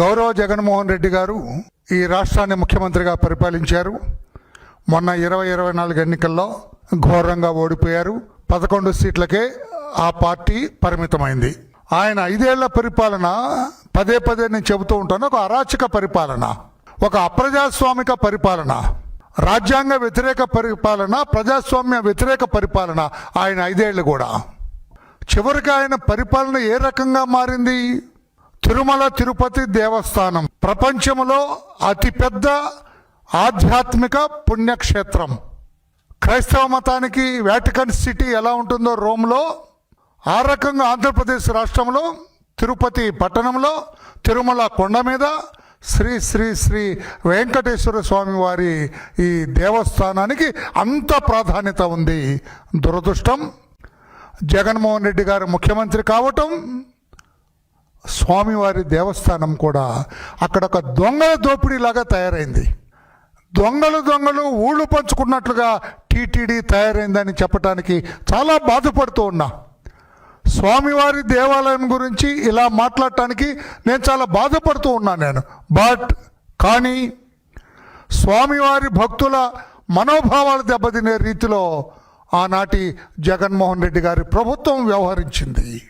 గౌరవ జగన్మోహన్ రెడ్డి గారు ఈ రాష్ట్రాన్ని ముఖ్యమంత్రిగా పరిపాలించారు. మొన్న ఇరవై ఇరవై నాలుగు ఎన్నికల్లో ఘోరంగా ఓడిపోయారు. పదకొండు సీట్లకే ఆ పార్టీ పరిమితమైంది. ఆయన ఐదేళ్ళ పరిపాలన పదే పదే నేను చెబుతూ ఉంటాను ఒక అరాచక పరిపాలన ఒక అప్రజాస్వామిక పరిపాలన రాజ్యాంగ వ్యతిరేక పరిపాలన ప్రజాస్వామ్య వ్యతిరేక పరిపాలన ఆయన ఐదేళ్ళు కూడా. చివరికి ఆయన పరిపాలన ఏ రకంగా మారింది? తిరుమల తిరుపతి దేవస్థానం. ప్రపంచంలో అతిపెద్ద ఆధ్యాత్మిక పుణ్యక్షేత్రం. క్రైస్తవ మతానికి వాటికన్ సిటీ ఎలా ఉంటుందో రోమ్లో ఆ రకంగా ఆంధ్రప్రదేశ్ రాష్ట్రంలో తిరుపతి పట్టణంలో తిరుమల కొండ మీద శ్రీ శ్రీ శ్రీ వెంకటేశ్వర స్వామి వారి ఈ దేవస్థానానికి అంత ప్రాధాన్యత ఉంది. దురదృష్టం. జగన్మోహన్ రెడ్డి గారు ముఖ్యమంత్రి కావటం స్వామివారి దేవస్థానం కూడా అక్కడ ఒక దొంగల దోపిడీలాగా తయారైంది. దొంగలు దొంగలు ఊళ్ళు పంచుకున్నట్లుగా టీటీడీ తయారైందని చెప్పడానికి చాలా బాధపడుతూ ఉన్నా. స్వామివారి దేవాలయం గురించి ఇలా మాట్లాడటానికి నేను చాలా బాధపడుతూ ఉన్నాను నేను. బట్ కానీ స్వామివారి భక్తుల మనోభావాలు దెబ్బతినే రీతిలో ఆనాటి జగన్మోహన్ రెడ్డి గారి ప్రభుత్వం వ్యవహరించింది.